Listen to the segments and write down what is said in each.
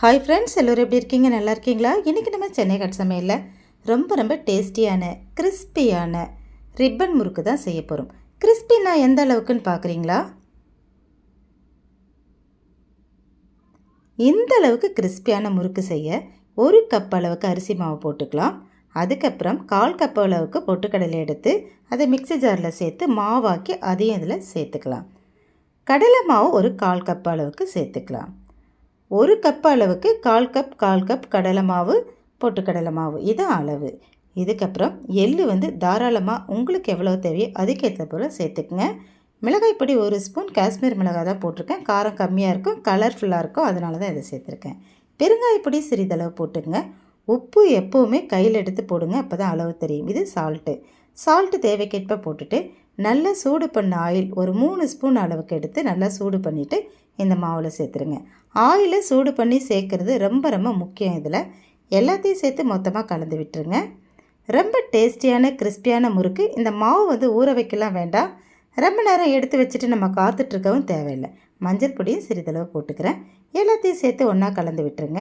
Hi friends எல்லோரும் எப்படி இருக்கீங்க? நல்லா இருக்கீங்களா? இன்றைக்கி நம்ம சென்னை கட் சமையலில் ரொம்ப ரொம்ப டேஸ்டியான கிறிஸ்பியான ரிப்பன் முறுக்கு தான் செய்ய போகிறோம் கிறிஸ்பினா எந்த அளவுக்குன்னு பார்க்குறீங்களா இந்த அளவுக்கு கிறிஸ்பியான முறுக்கு செய்ய ஒரு கப் அளவுக்கு அரிசி மாவு போட்டுக்கலாம். அதுக்கப்புறம் கால் கப் அளவுக்கு பொட்டுக்கடலை எடுத்து அதை மிக்ஸி ஜாரில் சேர்த்து மாவாக்கி அதையும் இதில் சேர்த்துக்கலாம். கடலை மாவு ஒரு கால் கப் அளவுக்கு சேர்த்துக்கலாம். ஒரு கப் அளவுக்கு கால் கப் கால் கப் கடலை மாவு பொட்டுக்கடலை மாவு. இதுதான் அளவு. இதுக்கப்புறம் எள்ளு வந்து தாராளமாக உங்களுக்கு எவ்வளோ தேவையோ அதுக்கேற்ற போல் சேர்த்துக்குங்க. மிளகாய் பொடி ஒரு ஸ்பூன் காஷ்மீர் மிளகாய் தான் போட்டிருக்கேன். காரம் கம்மியாக இருக்கும் கலர்ஃபுல்லாக இருக்கும். அதனால தான் இதை சேர்த்துருக்கேன். பெருங்காயப்பொடி சிறிதளவு போட்டுங்க உப்பு எப்போவுமே கையில் எடுத்து போடுங்க. அப்போ தான் அளவு தெரியும். இது சால்ட்டு சால்ட்டு தேவைக்கேற்ப போட்டுட்டு நல்லா சூடு பண்ண ஆயில் ஒரு மூணு ஸ்பூன் அளவுக்கு எடுத்து நல்லா சூடு பண்ணிவிட்டு இந்த மாவில் சேர்த்துருங்க. ஆயிலை சூடு பண்ணி சேர்க்குறது ரொம்ப ரொம்ப முக்கியம் இதில். எல்லாத்தையும் சேர்த்து மொத்தமாக கலந்து விட்டுருங்க. ரொம்ப டேஸ்டியான கிறிஸ்பியான முறுக்கு. இந்த மாவு வந்து ஊற வைக்கலாம் வேண்டாம். ரொம்ப நேரம் எடுத்து வச்சுட்டு நம்ம காத்துட்ருக்கவும் தேவையில்லை. மஞ்சள் பொடியும் சிறிதளவு போட்டுக்கிறேன். எல்லாத்தையும் சேர்த்து ஒன்றா கலந்து விட்டுருங்க.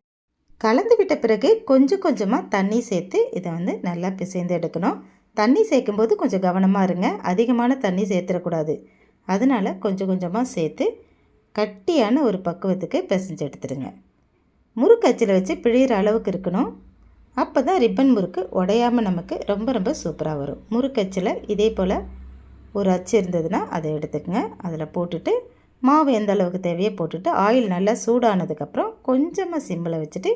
கலந்து விட்ட பிறகு கொஞ்சம் கொஞ்சமாக தண்ணி சேர்த்து இதை வந்து நல்லா பிசைந்து எடுக்கணும். தண்ணி சேர்க்கும்போது கொஞ்சம் கவனமாக இருங்க. அதிகமான தண்ணி சேர்த்துடக்கூடாது. அதனால் கொஞ்சம் கொஞ்சமாக சேர்த்து கட்டியான ஒரு பக்குவத்துக்கு பிசைஞ்சு எடுத்துடுங்க. முறுக்கு அச்சில் வச்சு பிழிகிற அளவுக்கு இருக்கணும். அப்போ தான் ரிப்பன் முறுக்கு உடையாமல் நமக்கு ரொம்ப ரொம்ப சூப்பராக வரும். முறுக்கச்சில் இதே போல் ஒரு அச்சு இருந்ததுன்னா அதை எடுத்துக்கங்க. அதில் போட்டுட்டு மாவு எந்த அளவுக்கு தேவையோ போட்டுட்டு ஆயில் நல்லா சூடானதுக்கப்புறம் கொஞ்சமாக சிம்மில் வச்சுட்டு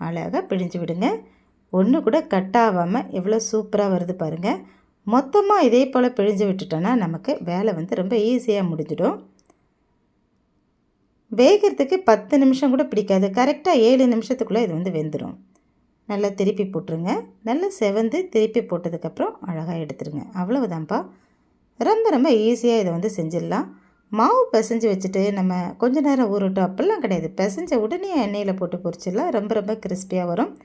அழகாக பிழிஞ்சு விடுங்க. ஒன்று கூட கட் ஆகாமல் எவ்வளோ சூப்பராக வருது பாருங்கள் மொத்தமாக இதே போல் பிழிஞ்சு விட்டுட்டோன்னா நமக்கு வேலை வந்து ரொம்ப ஈஸியாக முடிஞ்சிடும். வேகிறதுக்கு பத்து நிமிஷம் கூட பிடிக்காது. கரெக்டாக ஏழு நிமிஷத்துக்குள்ளே இது வந்து வெந்துடும் நல்லா திருப்பி போட்டுருங்க. நல்லா செவந்து திருப்பி போட்டதுக்கப்புறம் அழகாக எடுத்துருங்க. அவ்வளவுதான்ப்பா. ரொம்ப ரொம்ப ஈஸியாக இதை வந்து செஞ்சிடலாம். மாவு பிசைஞ்சு வச்சுட்டு நம்ம கொஞ்ச நேரம் ஊறட்டும். அப்படிலாம் கிடையாது. பிசைஞ்ச உடனே எண்ணெயில் போட்டு பொரிச்சிடலாம். ரொம்ப ரொம்ப கிறிஸ்பியாக வரும்.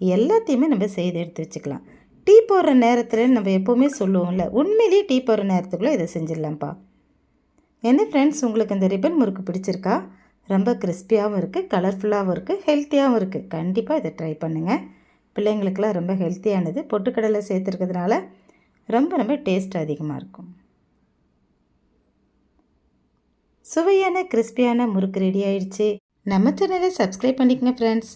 எல்லாத்தையுமே நம்ம செய்து எடுத்து வச்சுக்கலாம். டீ போடுற நேரத்தில் நம்ம எப்போவுமே சொல்லுவோம்ல உண்மையிலேயே டீ போடுற நேரத்துக்குள்ளே இதை செஞ்சிடலாம்ப்பா. என்ன ஃப்ரெண்ட்ஸ் உங்களுக்கு இந்த ரிப்பன் முறுக்கு பிடிச்சிருக்கா? ரொம்ப கிறிஸ்பியாகவும் இருக்குது கலர்ஃபுல்லாகவும் இருக்குது ஹெல்த்தியாகவும் இருக்குது கண்டிப்பாக இதை ட்ரை பண்ணுங்கள் பிள்ளைங்களுக்கெல்லாம் ரொம்ப ஹெல்த்தியானது பொட்டுக்கடலை சேர்த்துருக்கிறதுனால ரொம்ப ரொம்ப டேஸ்ட் அதிகமாக இருக்கும். சுவையான கிறிஸ்பியான முறுக்கு ரெடி ஆயிடுச்சு. நம்ம சேனலை சப்ஸ்கிரைப் பண்ணிக்கங்க ஃப்ரெண்ட்ஸ்